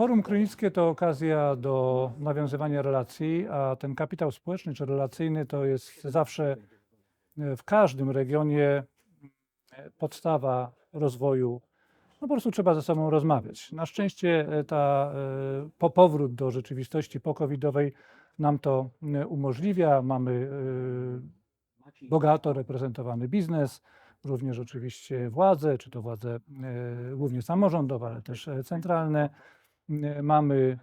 Forum Krynickie to okazja do nawiązywania relacji, a ten kapitał społeczny czy relacyjny to jest zawsze e, w każdym regionie e, podstawa rozwoju. No po prostu trzeba ze sobą rozmawiać. Na szczęście e, ta po powrót do rzeczywistości pokowidowej nam to umożliwia. Mamy bogato reprezentowany biznes, również oczywiście władze, czy to władze głównie samorządowe, ale też centralne. E, Mamy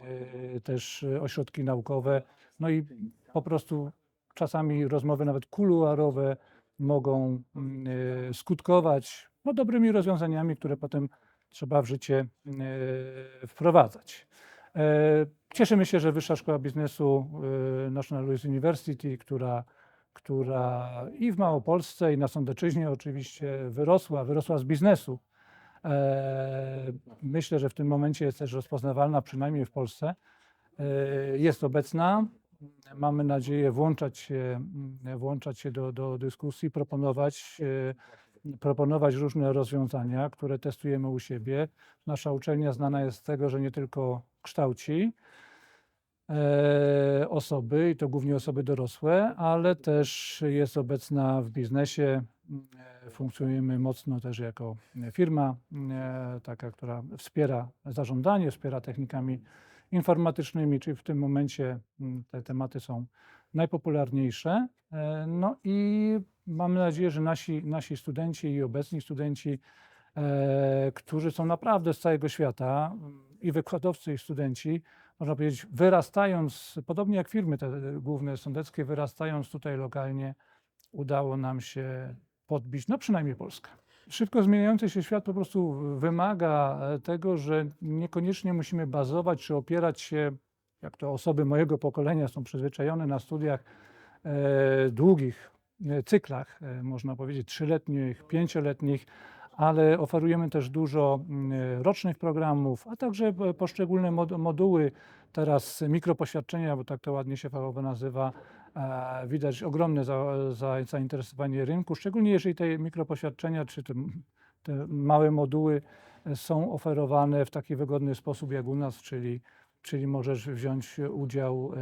e, też ośrodki naukowe, no i po prostu czasami rozmowy nawet kuluarowe mogą e, skutkować no, dobrymi rozwiązaniami, które potem trzeba w życie wprowadzać. Cieszymy się, że Wyższa Szkoła Biznesu National Louis University, która, która i w Małopolsce, i na Sądeczyźnie oczywiście wyrosła, wyrosła z biznesu. E, Myślę, że w tym momencie jest też rozpoznawalna, przynajmniej w Polsce. E, Jest obecna. Mamy nadzieję włączać się, mm, włączać się do, do dyskusji, proponować, e, proponować różne rozwiązania, które testujemy u siebie. Nasza uczelnia znana jest z tego, że nie tylko kształci osoby, i to głównie osoby dorosłe, ale też jest obecna w biznesie. Funkcjonujemy mocno też jako firma, e, taka, która wspiera zarządzanie, wspiera technikami informatycznymi, czyli w tym momencie mm, te tematy są najpopularniejsze. E, No i mamy nadzieję, że nasi, nasi studenci i obecni studenci, e, którzy są naprawdę z całego świata, mm, i wykładowcy, i studenci, można powiedzieć, wyrastając, podobnie jak firmy te główne sądeckie, wyrastając tutaj lokalnie, udało nam się podbić, no przynajmniej Polskę. Szybko zmieniający się świat po prostu wymaga e, tego, że niekoniecznie musimy bazować czy opierać się, jak to osoby mojego pokolenia są przyzwyczajone na studiach e, długich e, cyklach, e, można powiedzieć trzyletnich, pięcioletnich, ale oferujemy też dużo mm, rocznych programów, a także poszczególne mod- moduły, teraz mikropoświadczenia, bo tak to ładnie się fachowo nazywa, e, widać ogromne za, za, zainteresowanie rynku, szczególnie jeżeli te mikropoświadczenia czy te, te małe moduły e, są oferowane w taki wygodny sposób jak u nas, czyli, czyli możesz wziąć udział e,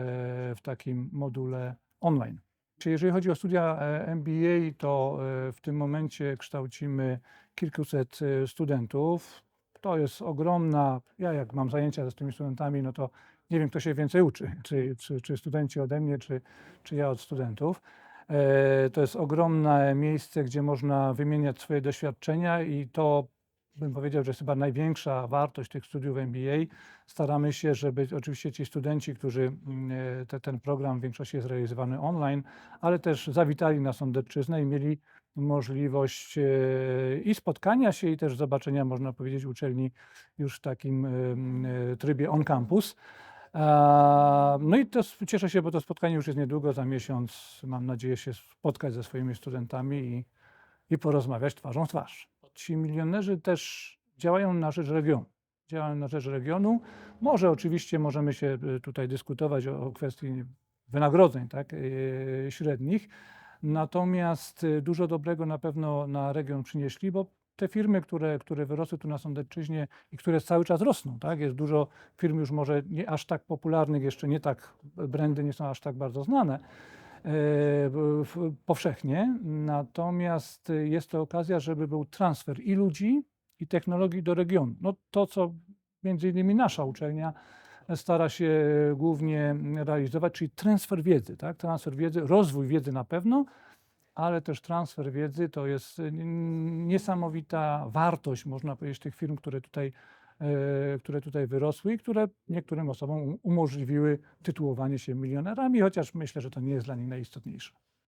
w takim module online. Jeżeli chodzi o studia MBA, to w tym momencie kształcimy kilkuset studentów. To jest ogromna, ja jak mam zajęcia z tymi studentami, no to nie wiem, kto się więcej uczy, czy, czy, czy studenci ode mnie, czy, czy ja od studentów. E, To jest ogromne miejsce, gdzie można wymieniać swoje doświadczenia i to bym powiedział, że jest chyba największa wartość tych studiów MBA. Staramy się, żeby oczywiście ci studenci, którzy mm, e, te, ten program w większości jest realizowany online, ale też zawitali na Sądecczyznę i mieli możliwość e, i spotkania się, i też zobaczenia, można powiedzieć, uczelni już w takim e, trybie on campus. No i to cieszę się, bo to spotkanie już jest niedługo, za miesiąc mam nadzieję się spotkać ze swoimi studentami i, i porozmawiać twarzą w twarz. Ci milionerzy też działają na rzecz regionu. Działają na rzecz regionu. Może oczywiście możemy się y, tutaj dyskutować o, o kwestii wynagrodzeń tak, yy, średnich, natomiast y, dużo dobrego na pewno na region przynieśli, bo te firmy, które, które wyrosły tu na Sądecczyźnie i które cały czas rosną, tak? Jest dużo firm już może nie aż tak popularnych, jeszcze nie tak, brandy nie są aż tak bardzo znane, e, powszechnie. Natomiast jest to okazja, żeby był transfer i ludzi, i technologii do regionu. No to, co między innymi nasza uczelnia stara się głównie realizować, czyli transfer wiedzy, tak? Transfer wiedzy, rozwój wiedzy na pewno, ale też transfer wiedzy to jest niesamowita wartość, można powiedzieć, tych firm, które tutaj, e, które tutaj wyrosły i które niektórym osobom umożliwiły tytułowanie się milionerami, chociaż myślę, że to nie jest dla nich najistotniejsze.